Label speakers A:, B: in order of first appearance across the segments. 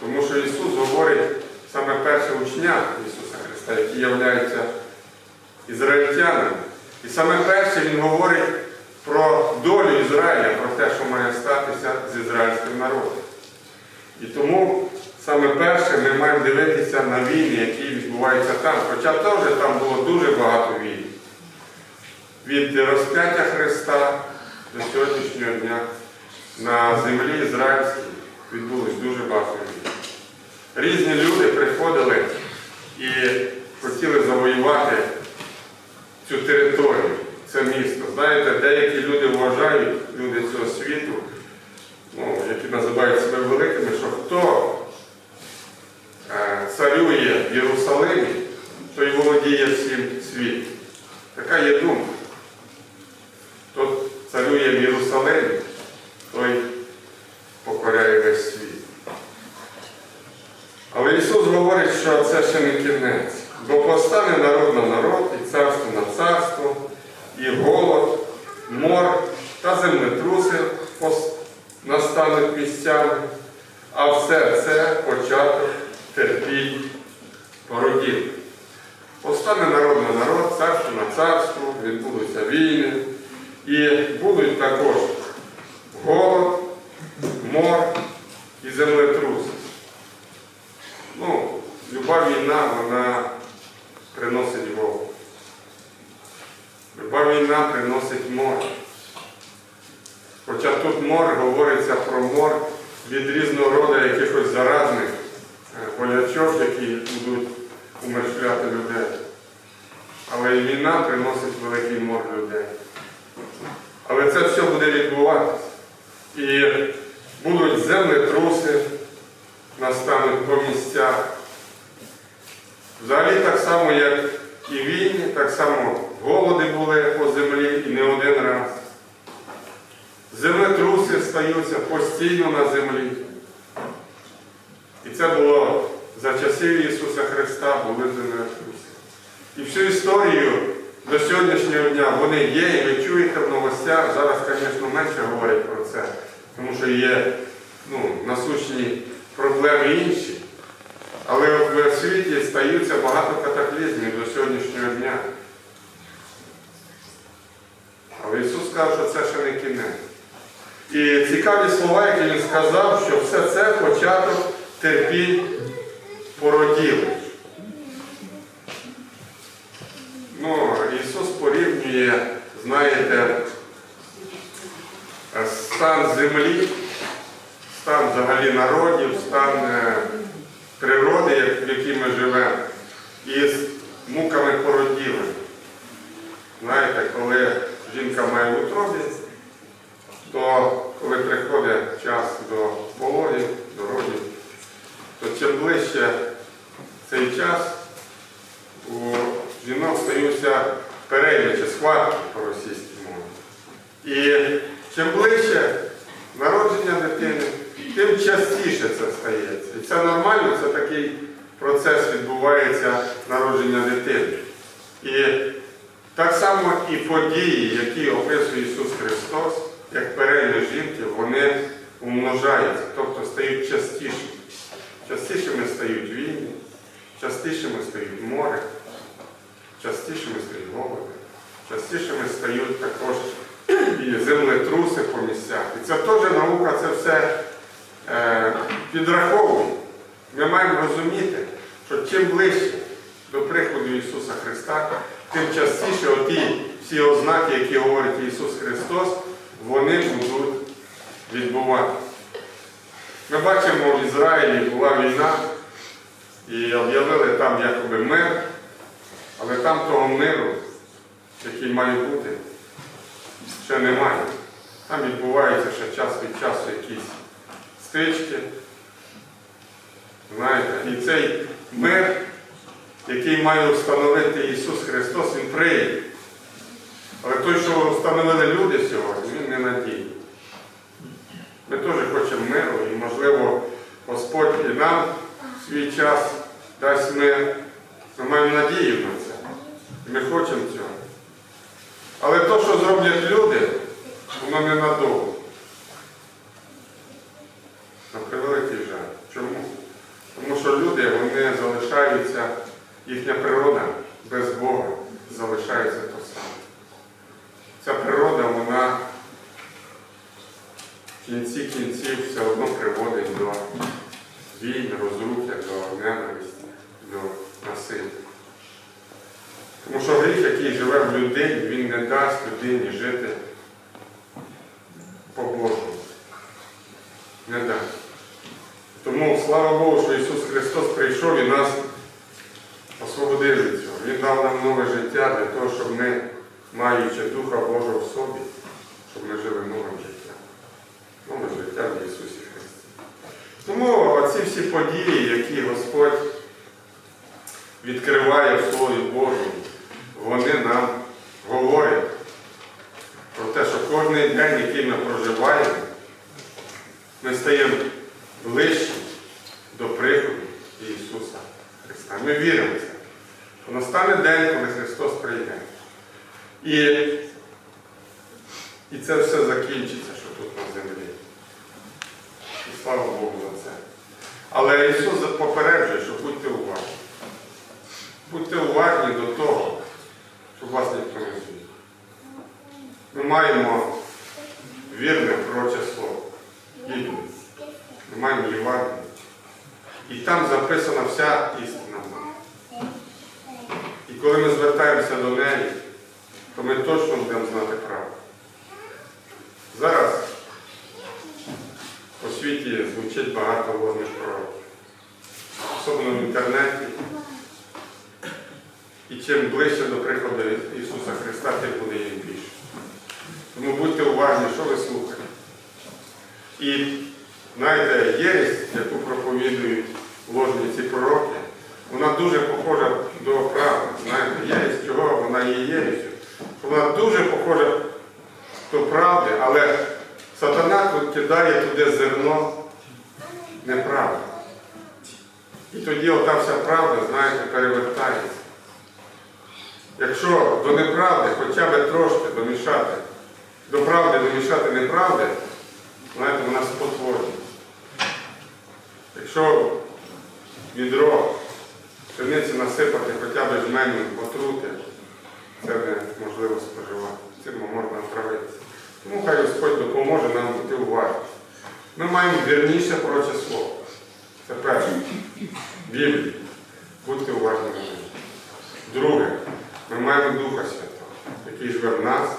A: Тому що Ісус говорить саме перше учня Ісуса Христа, які являються ізраїльтянами. І саме перше Він говорить про долю Ізраїля, про те, що має статися з ізраїльським народом. І тому саме перше ми маємо дивитися на війни, які відбуваються там. Хоча теж там було дуже багато війн. Від розп'яття Христа до сьогоднішнього дня на землі ізраїльській відбулось дуже багато. Різні люди приходили і хотіли завоювати цю територію, це місто. Знаєте, деякі люди вважають, люди цього світу, ну, які називають себе великими, що хто е, царює в Єрусалимі, той володіє всім світом. Така є думка. Хто царює в Єрусалимі, той покоряє весь світ. Але Ісус говорить, що це ще не кінець. Бо постане народ на народ, і царство на царство, і голод, мор та землетруси пос- настануть місцями, а все це початок терпінь породів. Постане народ на народ, царство на царство, відбудуться війни, і будуть також голод, мор і землетруси. Ну, люба війна, вона приносить голод. Люба війна приносить мор. Хоча тут мор говориться про мор від різного роду якихось заразних е, болячок, які будуть умершляти людей. Але і війна приносить великий мор людей. Але це все буде відбуватися. І будуть землетруси, настануть по місцях. Взагалі так само, як і війни, так само голоди були по землі і не один раз. Землетруси стаються постійно на землі. І це було за часів Ісуса Христа були землетруси. І всю історію до сьогоднішнього дня вони є, і ви чуєте в новостях. Зараз, звісно, менше говорять про це, тому що є ну, насущні проблеми інші. Але в світі стаються багато катаклізмів до сьогоднішнього дня. Але Ісус сказав, що це ще не кінець. І цікаві слова, які Він сказав, що все це початок терпінь породіли. Ну, Ісус порівнює, знаєте, стан землі, стан взагалі народів, стан природи, в якій ми живемо, із муками породіли. Знаєте, коли жінка має в утробі, то коли приходить час до пологів, до родів, то чим ближче цей час, у жінок стаються перейми чи схватки по російській мові. І чим ближче народження дитини, тим частіше це стається. І це нормально, це такий процес відбувається народження дитини. І так само і події, які описує Ісус Христос, як перейми жінки, вони умножаються, тобто стають частішими. Частішими стають війни, частішими стають море, частішими стають голоди, частішими стають також і землетруси по місцях. І це теж наука, це все е, підраховує. Ми маємо розуміти, що чим ближче до приходу Ісуса Христа, тим частіше оті всі ознаки, які говорить Ісус Христос, вони будуть відбуватися. Ми бачимо, в Ізраїлі була війна і об'явили там якоби мир, але там того миру, який має бути, ще немає. Там відбуваються ще час від часу якісь стички. Знаєте, і цей мир, який має встановити Ісус Христос, Він прийде. Але той, що встановили люди сьогодні, він не надійний. Ми теж хочемо миру, і, можливо, Господь і нам в свій час дасть мир. Ми маємо надію на це. Ми хочемо цього. Але то, що зроблять люди, воно ненадовго. На превеликий жаль. Чому? Тому що люди залишаються, їхня природа без Бога залишається то саме. Ця природа, вона в кінці кінців все одно приводить до війн, розрухи, до ненависті, до насилля. Тому що гріх, який живе в людині, він не дасть людині жити по-божому. Не дасть. Тому слава Богу, що Ісус Христос прийшов і нас освободив від цього. Він дав нам нове життя для того, щоб ми, маючи Духа Божого в собі, щоб ми жили новим життям. Нове життя в Ісусі Христі. Тому оці всі події, які Господь відкриває в Слові Божому, вони нам говорять про те, що кожен день, який ми проживаємо, ми стаємо ближче до приходу Ісуса Христа. Ми віримо в це. Настане день, коли Христос прийде. І, і це все закінчиться, що тут на землі. І слава Богу за це. Але Ісус попереджує, що будьте уважні. Будьте уважні до того, щоб вас ніхто не звів. Ми маємо вірне пророче слово. Біблію. Ми маємо Євангелію. І там записана вся істина. І коли ми звертаємося до неї, то ми точно будемо знати правду. Зараз світі звучить багато ложних пророків. Особливо в інтернеті. І чим ближче до приходу Ісуса Христа, тим буде їм більше. Тому будьте уважні, що ви слухаєте. І знаєте, єресь, яку проповідують ложні ці пророки, вона дуже похожа до правди. Знаєте, єресь, чого вона є єресю? Вона дуже похожа до правди, але сатана кидає туди зерно неправди. І тоді ота вся правда, знаєте, перевертається. Якщо до неправди хоча б трошки домішати, до правди домішати неправди, знаєте, вона спотворює. Якщо відро пшениці насипати хоча б жменю отрути, це неможливо споживати. Цим можна отравитися. Тому хай Господь допоможе нам бути уважні. Ми маємо вірніше проче слово. Це перше. Біблія. Будьте неї. Друге, ми маємо Духа Святого, який живе в нас.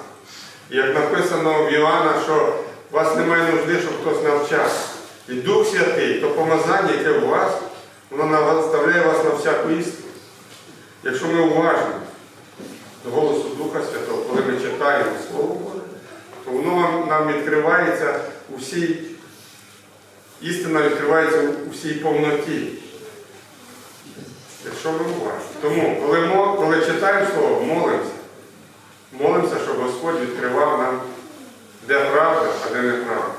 A: І як написано в Іоанна, що вас немає нужди, щоб хтось навчав. І Дух Святий, то помазання, яке у вас, воно наставляє вас на всяку істину. Якщо ми уважні до голосу Духа Святого, коли ми читаємо Слово то воно нам відкривається у всій, істина відкривається у всій повноті. Якщо ми уважні. Тому, коли, коли читаємо Слово, молимося. Молимося, щоб Господь відкривав нам, де правда, а де неправда.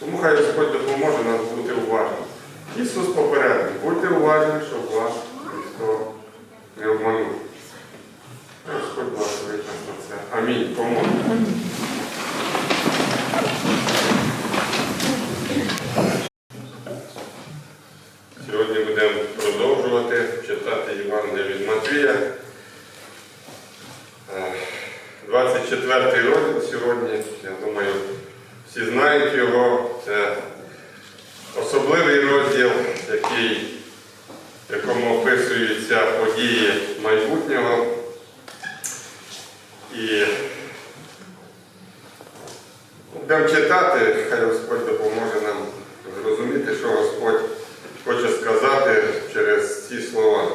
A: Тому хай Господь допоможе нам бути уважними. Ісус попередив, будьте уважні, щоб вас ніхто не обманув. Хай Господь благословить нас на це. Амінь. Поможе. Сьогодні будемо продовжувати читати Євангелія від Матвія. Е, 24 розділ сьогодні, я думаю, всі знають його. Це особливий розділ, який, в якому описуються події майбутнього. І будемо читати, хай Господь допоможе нам зрозуміти, що Господь хоче сказати через ці слова.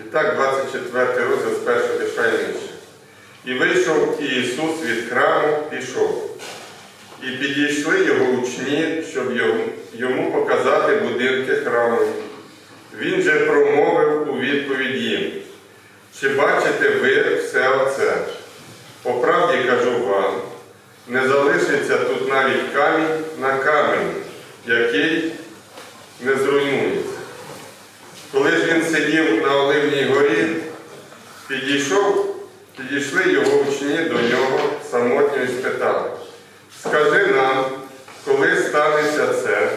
A: І так, 24 розділ з першого вірша і. І вийшов Ісус від храму, пішов. І підійшли його учні, щоб йому, показати будинки храму. Він же промовив у відповідь їм, чи бачите ви все оце? По правді кажу вам, не залишиться тут навіть камінь на камінь, який не зруйнується. Коли ж він сидів на Оливній горі, підійшов, підійшли його учні до нього самотньо і спитали, скажи нам, коли станеться це,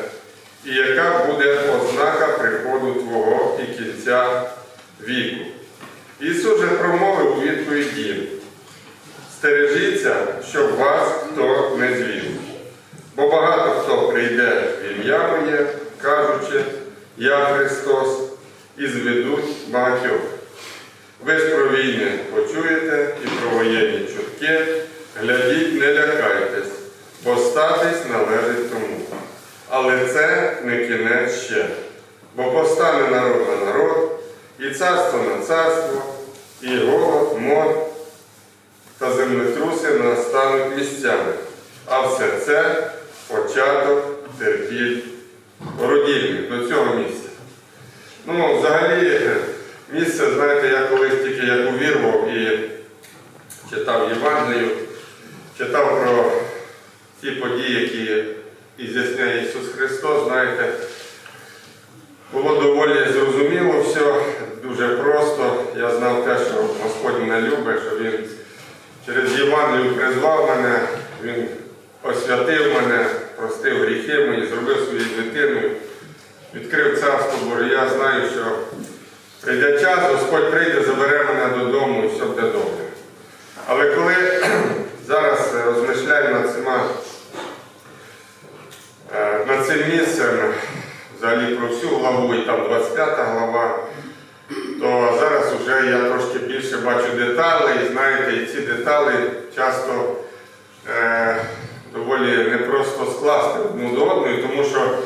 A: і яка буде ознака приходу Твого і кінця віку. Ісус же промовив у відповідь стережіться, щоб вас хто не звів. Бо багато хто прийде в ім'я моє, кажучи, я Христос, і зведуть багатьох. Ви ж про війни почуєте і про воєнні чутки, глядіть, не лякайтесь, бо статись належить тому. Але це не кінець ще. Бо повстане народ на народ, і царство на царство, і голод, мор та землетруси настануть місцями. А все це початок терпіть родільних до цього місця. Ну, взагалі, місце, знаєте, я колись тільки як увірвав і читав Євангелію, читав про ті події, які і з'ясняє Ісус Христос, знаєте, було доволі зрозуміло все, дуже просто. Я знав те, що Господь мене любить, що Він через Євангелію призвав мене, Він освятив мене, простив гріхи мої, зробив своєю дитиною, відкрив царство Боже. Я знаю, що прийде час, Господь прийде, забере мене додому і все буде добре. Але коли зараз розмишляю над цими Е, над цим місцем, взагалі про всю главу, і там 25 глава, то зараз вже я трошки більше бачу деталей, і знаєте, і ці деталі часто е, доволі непросто скласти одну до одної, тому що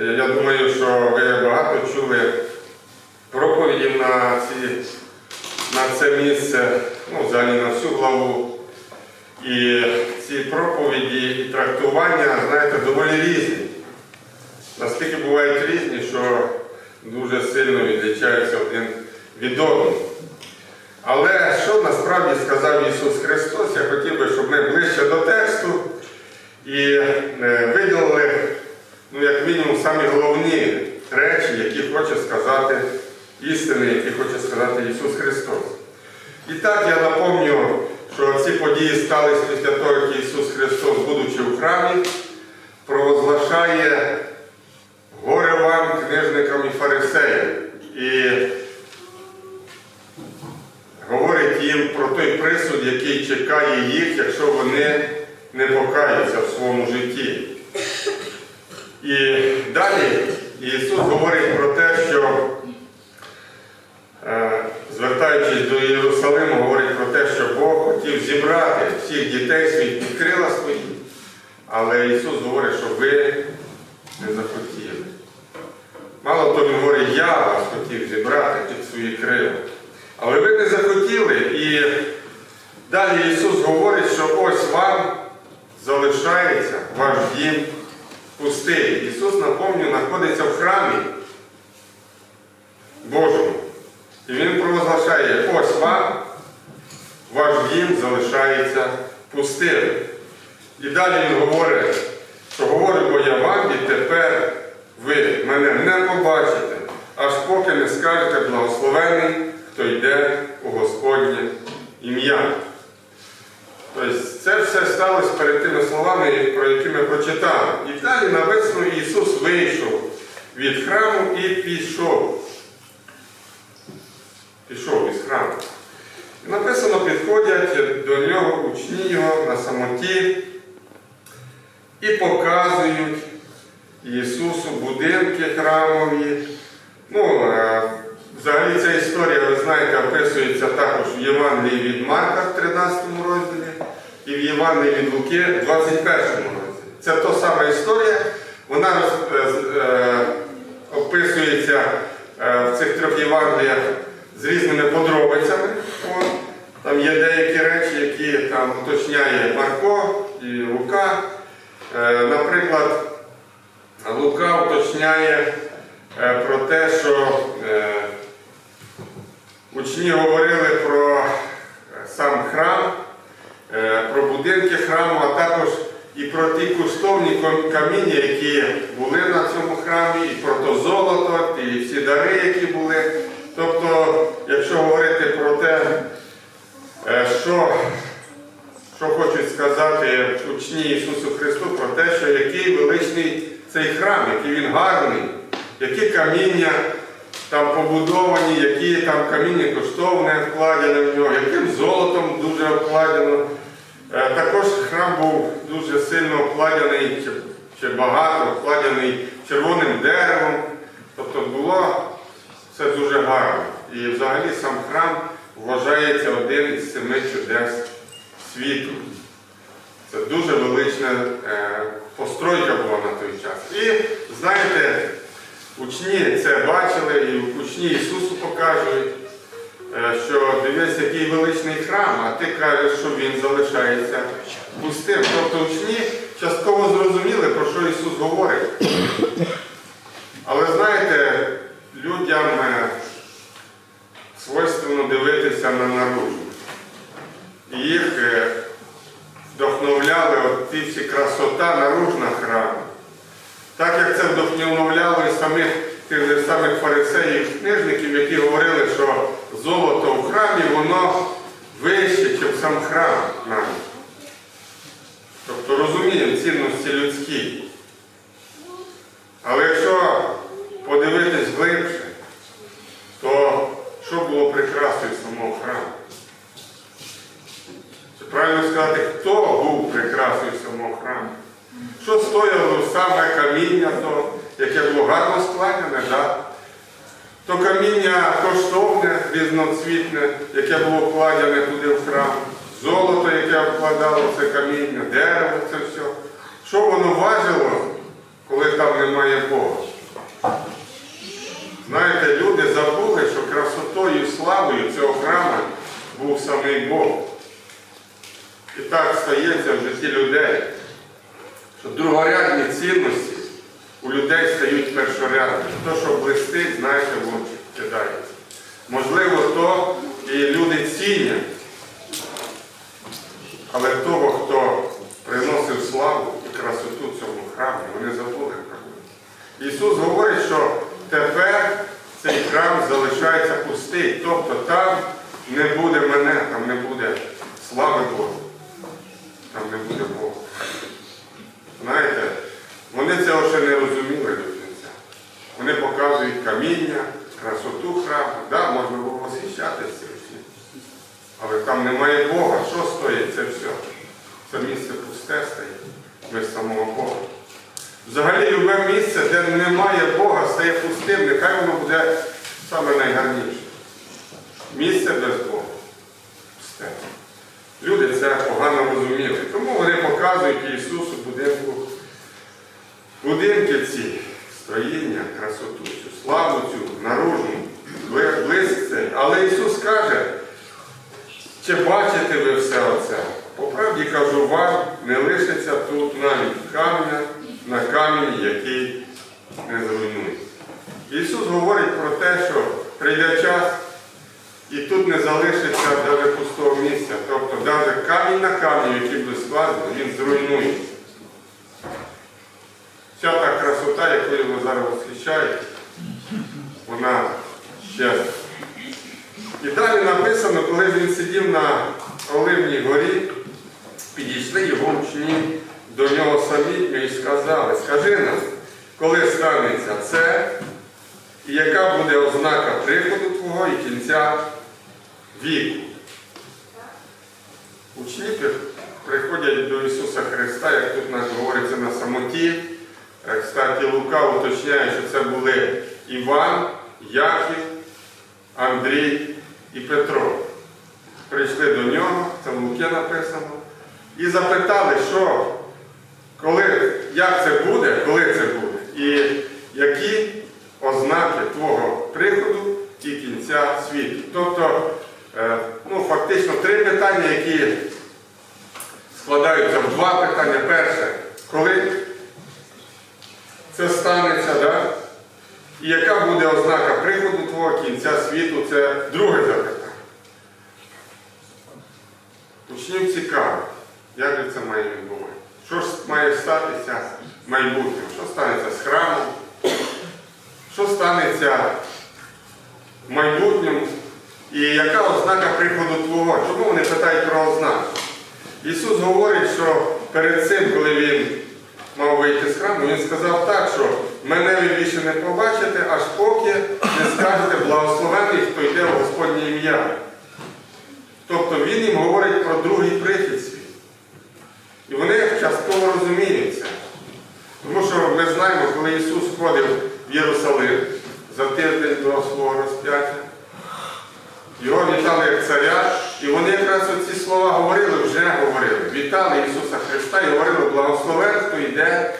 A: я думаю, що ви багато чули проповідів на, ці, на це місце, ну, взагалі на всю главу. І ці проповіді і трактування, знаєте, доволі різні. Наскільки бувають різні, що дуже сильно відрізняються один від одного. Але що насправді сказав Ісус Христос, я хотів би, щоб ми ближче до тексту і е, виділили, ну, як мінімум, самі головні речі, які хоче сказати істини, які хоче сказати Ісус Христос. І так я напомню, що ці події сталися після того, як Ісус Христос, будучи в храмі, провозглашає горе вам, книжникам і фарисеям. І говорить їм про той присуд, який чекає їх, якщо вони не покаються в своєму житті. І далі Ісус говорить про те, що Е, звертаючись до Єрусалиму, говорить про те, що Бог хотів зібрати всіх дітей своїх під крила свої, але Ісус говорить, що ви не захотіли. Мало того, Він говорить, я вас хотів зібрати під свої крила. Але ви не захотіли. І далі Ісус говорить, що ось вам залишається ваш дім пустий. Ісус, напомню, знаходиться в храмі Божому. І він провозглашає, ось вам, ваш дім залишається пустим. І далі він говорить, що говорю, бо я вам, і тепер ви мене не побачите, аж поки не скажете благословений, хто йде у Господнє ім'я. Тобто це все сталося перед тими словами, про які ми прочитали. І далі написано, Ісус вийшов від храму і пішов пішов із храму. І написано, підходять до нього учні його на самоті і показують Ісусу будинки храмові. Ну, Взагалі ця історія, ви знаєте, описується також в Євангелії від Марка в 13 розділі і в Євангелії від Луки в 21 розділі. Це та сама історія, вона е, е, описується е, в цих трьох Євангеліях з різними подробицями. Там є деякі речі, які там уточняє Марко і Лука. Наприклад, Лука уточняє е, про те, що е, учні говорили про е, сам храм, про будинки храму, а також і про ті коштовні каміння, які були на цьому храмі, і про то золото, і всі дари, які були. Тобто, якщо говорити про те, що, що хочуть сказати учні Ісусу Христу, про те, що який величний цей храм, який він гарний, які каміння там побудовані, які там каміння коштовне вкладене в нього, яким золотом дуже обкладено. Е, Також храм був дуже сильно обкладений, чи, чи багато обкладений червоним деревом. Тобто було все дуже гарно. І взагалі сам храм вважається один із семи чудес світу. Це дуже велична е, постройка була на той час. І знаєте, учні це бачили, і учні Ісусу покажуть, е, що дивись, який величний храм, а ти кажеш, що він залишається пустим. Тобто учні частково зрозуміли, про що Ісус говорить. Але знаєте, людям е, свойственно дивитися на наружу. Їх е, вдохновляли от красота наружна храму. Так як це вдохновляло і самих тих же самих фарисеїв, книжників, які говорили, що золото в храмі, воно вище, ніж сам храм навіть. Тобто розуміємо цінності людські. Але якщо подивитись глибше, то що було прекрасною самого храму? Чи правильно сказати, хто був прекрасною? Що стояло саме каміння, то, яке було гарно складене, да? то каміння коштовне, різноцвітне, яке було вкладене туди в храм, золото, яке вкладало це каміння, дерево, це все. Що воно важило, коли там немає Бога? Знаєте, люди забули, що красотою і славою цього храму був самий Бог. І так стається в житті людей, що другорядні цінності у людей стають першорядні. То, що блистить, знаєте, в очі кидається. Можливо, то і люди цінять. Але того, хто приносив славу і красоту цьому храмі, вони забули про нього. Ісус говорить, що тепер цей храм залишається пустий. Тобто там не буде мене, там не буде слави Бога. Там не буде Бога. Знаєте, вони цього ще не розуміли до кінця. Вони показують каміння, красоту храму, да, можна було восхищатися всім. Але там немає Бога. Що стоїть це все? Це місце пусте стоїть, без самого Бога. Взагалі любе місце, де немає Бога, стає пустим, нехай воно буде саме найгарніше. Місце без Бога. Люди це погано розуміли. Тому вони показують Ісусу будинку, будинки ці, строїння, красоту, цю славу цю, наружну, бли- блиск цей. Але Ісус каже, чи бачите ви все оце? По правді кажу вам, не лишиться тут навіть камня на камінь, який не зруйнується. Ісус говорить про те, що прийде час, і тут не залишиться навіть пустого місця. Тобто навіть камінь на камінь, який буде складений, він зруйнується. Вся та красота, якою ви зараз восхищаєте, вона щезне. І далі написано, коли він сидів на Оливній горі, підійшли його учні до нього самітньо і сказали, скажи нам, коли станеться це, і яка буде ознака приходу Твого і кінця віку. Учні при- приходять до Ісуса Христа, як тут нас говориться на самоті. Е, Кстати, Лука уточняє, що це були Іван, Яків, Андрій і Петро. Прийшли до нього, це в Луки написано, і запитали, що, коли, як це буде, коли це буде, і які ознаки твого приходу і кінця світу. Тобто, ну, фактично три питання, які складаються в два питання. Перше, коли це станеться, да? і яка буде ознака приходу твого кінця світу, це друге запитання. Учнів цікаво, як же це має відбуватися. Що ж має статися в майбутньому? Що станеться з храмом? Що станеться в майбутньому? І яка ознака приходу Твого? Чому вони питають про ознаку? Ісус говорить, що перед цим, коли Він мав вийти з храму, Він сказав так, що мене ви більше не побачите, аж поки не скажете благословений, хто йде в Господнє ім'я. Тобто він їм говорить про другий прихід свій. І вони частково розуміють це. Тому що ми знаємо, коли Ісус входив в Єрусалим за тиждень до свого розп'яття, його вітали як царя, і вони якраз оці слова говорили, вже говорили. Вітали Ісуса Христа і говорили, благословен, хто йде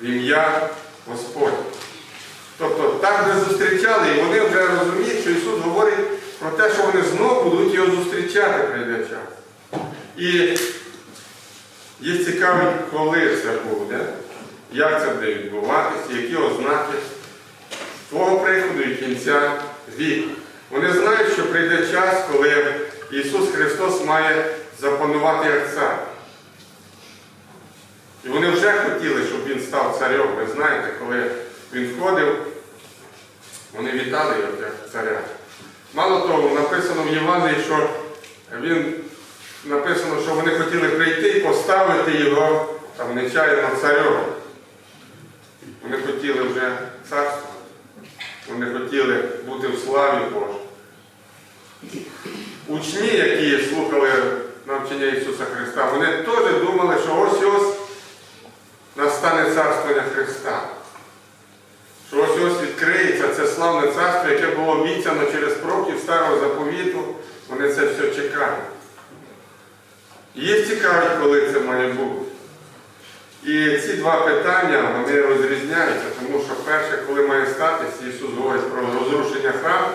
A: в ім'я Господнє. Тобто так не зустрічали, і вони вже розуміють, що Ісус говорить про те, що вони знову будуть його зустрічати прийде час. І є цікавить, коли це буде, як це буде відбуватися, які ознаки твого приходу і кінця віку. Вони знають, що прийде час, коли Ісус Христос має запанувати як цар. І вони вже хотіли, щоб він став царем. Ви знаєте, коли він входив, вони вітали його як царя. Мало того, написано в Євангелії, що він написано, що вони хотіли прийти і поставити його там нечаянно царем. Вони хотіли вже царство. Вони хотіли бути в славі Божій. Учні, які слухали навчання Ісуса Христа, вони теж думали, що ось ось настане царство Христа. Що ось ось відкриється це славне царство, яке було обіцяно через пророків старого заповіту. Вони це все чекають. Їх цікавить, коли це має бути. І ці два питання вони розрізняються, тому що перше, коли має статись, Ісус говорить про розрушення храму,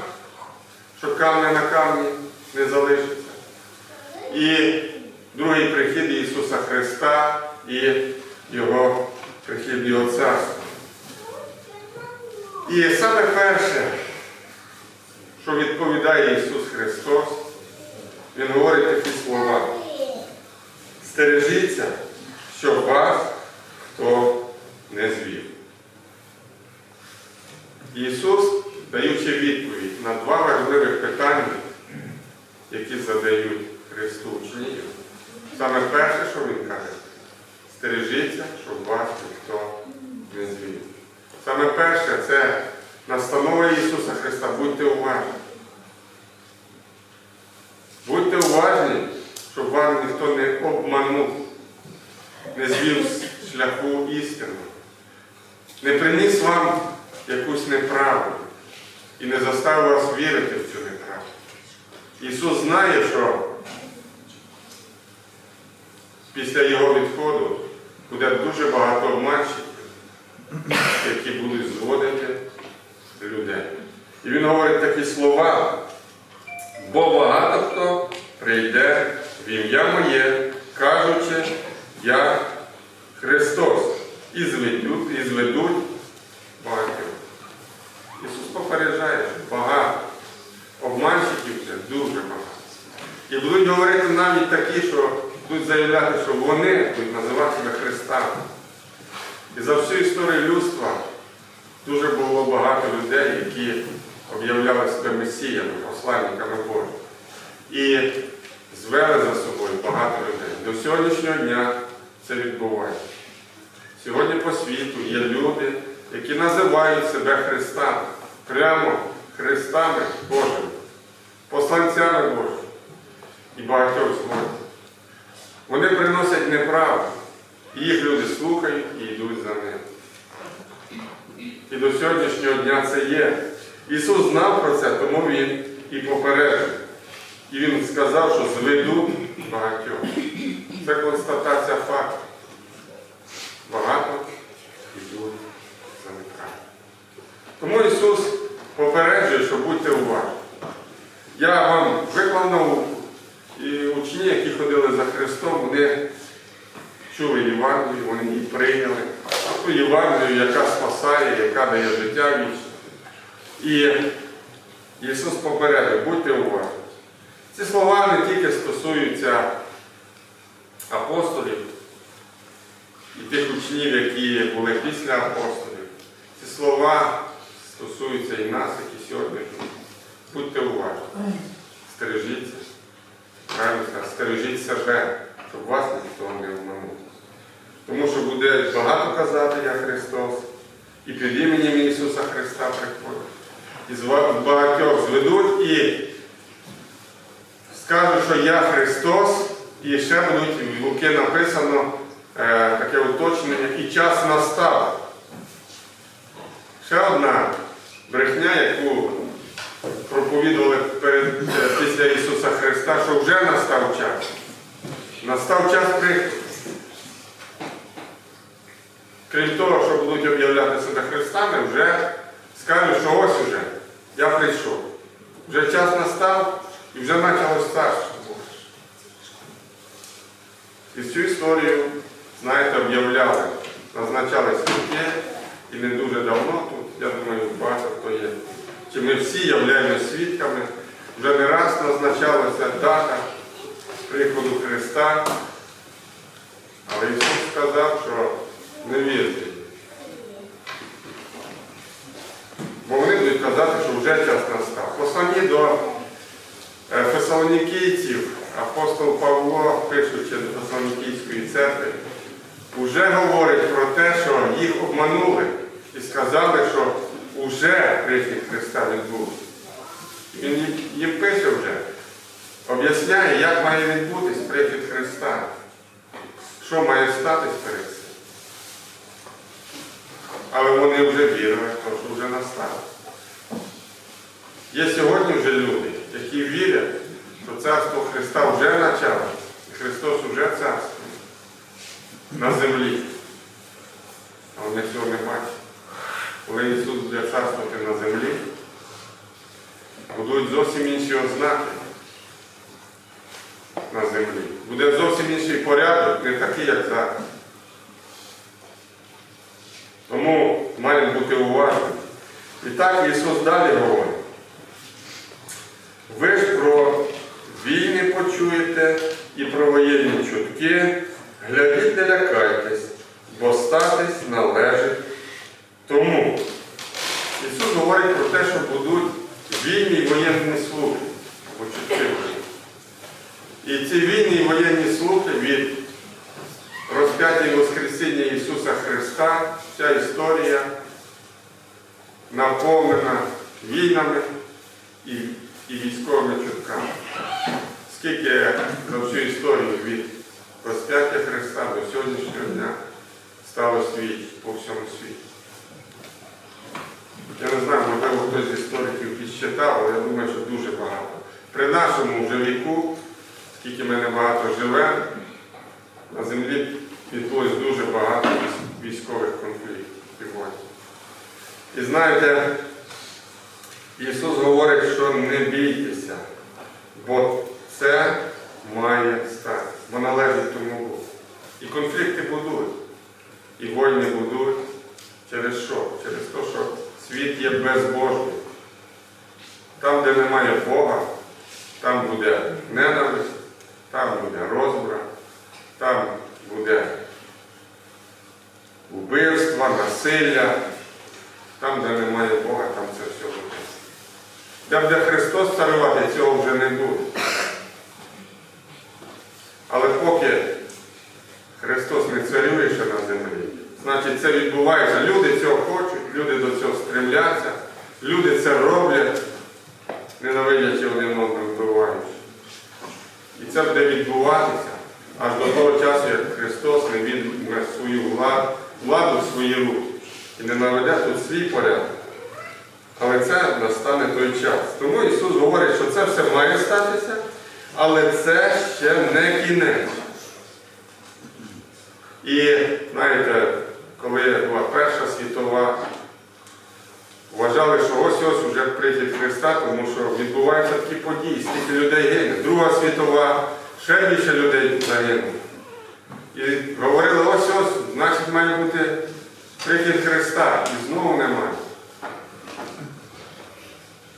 A: що камня на камні не залишиться. І другий прихід Ісуса Христа і Його прихід Його царства. І саме перше, що відповідає Ісус Христос, Він говорить такі слова. Стережіться, щоб вас хто не звів. Ісус, даючи відповідь на два важливих питання, які задають Христу учнів, саме перше, що Він каже, стережіться, щоб вас ніхто не звів. Саме перше це настанова Ісуса Христа, будьте уважні. Будьте уважні, щоб вам ніхто не обманув, не звів з шляху істину, не приніс вам якусь неправду і не заставив вас вірити в цю неправду. Ісус знає, що після Його відходу буде дуже багато обманщиків, які будуть зводити людей. І Він говорить такі слова, бо багато хто прийде в ім'я моє, кажучи, я Христос, і зведуть, і зведуть попереджає, що багато. Обманщиків це дуже багато. І будуть говорити навіть такі, що будуть заявляти, що вони будуть називати себе Христами. І за всю історію людства дуже було багато людей, які об'являли себе месіями, посланниками Божими. І звели за собою багато людей. До сьогоднішнього дня це відбувається. Сьогодні по світу є люди, які називають себе Христами, прямо Христами Божими, посланцями Божими і багатьох згодом. Вони приносять неправду, і їх люди слухають і йдуть за ним. І до сьогоднішнього дня це є. Ісус знав про це, тому Він і попередив. І Він сказав, що зведуть багатьох. Це констатація факту. Багато йдуть за неправду. Тому Ісус попереджує, що будьте уважні. Я вам виклав і учні, які ходили за Христом, вони чули Євангелію, вони її прийняли. Ту Євангелію, яка спасає, яка дає життя вічне. І Ісус попередив, будьте уважні. Ці слова не тільки стосуються апостолів і тих учнів, які були після апостолів. Ці слова стосуються і нас, які сьогодні. Будьте уважні, стережіться, правильно сказати, стережіть себе, щоб вас ніхто не обманув. Тому що буде багато казати, я Христос, і під іменем Ісуса Христа приходять. І з багатьох зведуть і скажуть, що я Христос, і ще будуть в Луки написано е, таке уточнення, і час настав. Ще одна брехня, яку проповідували перед, е, після Ісуса Христа, що вже настав час. Настав час приходу. Крім того, що будуть об'являти себе Христами, вже скажуть, що ось уже, я прийшов. Вже час настав і вже почалось Боже. І цю історію, знаєте, об'являли, назначали свідки, і не дуже давно тут, я думаю, багато хто є. Чи ми всі являємося свідками, вже не раз назначалася дата приходу Христа, але Ісус сказав, що не вірте. Бо вони будуть казати, що вже час настав. Послані до е, фесалонікійців, апостол Павло, пишучи до Фесалонікійської церкви, вже говорить про те, що їх обманули і сказали, що вже прихід Христа відбувся. Він їм- пише вже, об'ясняє, як має відбутись прихід Христа, що має статись перед цим. Але вони вже вірили, що вже настало. Є сьогодні вже люди, які вірять, що царство Христа вже почало, і Христос вже царство на землі. А вони цього не бачать. Коли Ісус буде царствувати на землі, будуть зовсім інші ознаки на землі. Буде зовсім інший порядок, не такий, як зараз. Тому маємо бути уважними. І так Ісус далі говорить. Ви ж про війни почуєте і про воєнні чутки, глядіть, не лякайтесь, бо статись належить тому. Ісус говорить про те, що будуть війні і воєнні слухи, або. І ці війні і воєнні слухи від розп'яття Воскресіння Ісуса Христа, ця історія наповнена війнами і, і військовими чутками. Скільки за всю історію від розп'яття Христа до сьогоднішнього дня стало світ по всьому світі. Я не знаю, можливо, хтось з істориків підсчитав, але я думаю, що дуже багато. При нашому вже віку, скільки ми небагато живемо, на землі відбулось дуже багато військових конфліктів. І знаєте, Ісус говорить, що не бійтеся, бо це має стати, бо належить тому Богу. І конфлікти будуть, і війни будуть через що? Через те, що світ є безбожний. Там, де немає Бога, там буде ненависть, там буде розбрат, там буде вбивство, насилля, там, де немає Бога, там це все буде. Там, де Христос царювати, цього вже не буде. Але поки Христос не царює ще на землі, значить це відбувається. Люди цього хочуть, люди до цього стремляться, люди це роблять, ненавидячи один одного вбиваючи. І це буде відбуватися аж до того часу, як Христос не візьме свою владу, владу в свої руки і не наведе тут свій порядок. Але це настане той час. Тому Ісус говорить, що це все має статися, але це ще не кінець. І знаєте, коли була Перша світова, вважали, що ось-ось уже прихід Христа, тому що відбуваються такі події, стільки людей гине. Друга світова, ще більше людей загинуло. І говорили, ось-ось, значить має бути прихід Христа. І знову немає.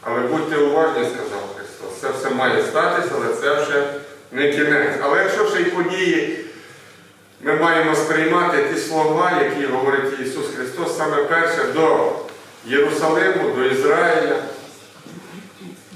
A: Але будьте уважні, сказав Христос. Це все має статися, але це вже не кінець. Але якщо ще й події, ми маємо сприймати ті слова, які говорить Ісус Христос, саме перше до Єрусалиму, до Ізраїля,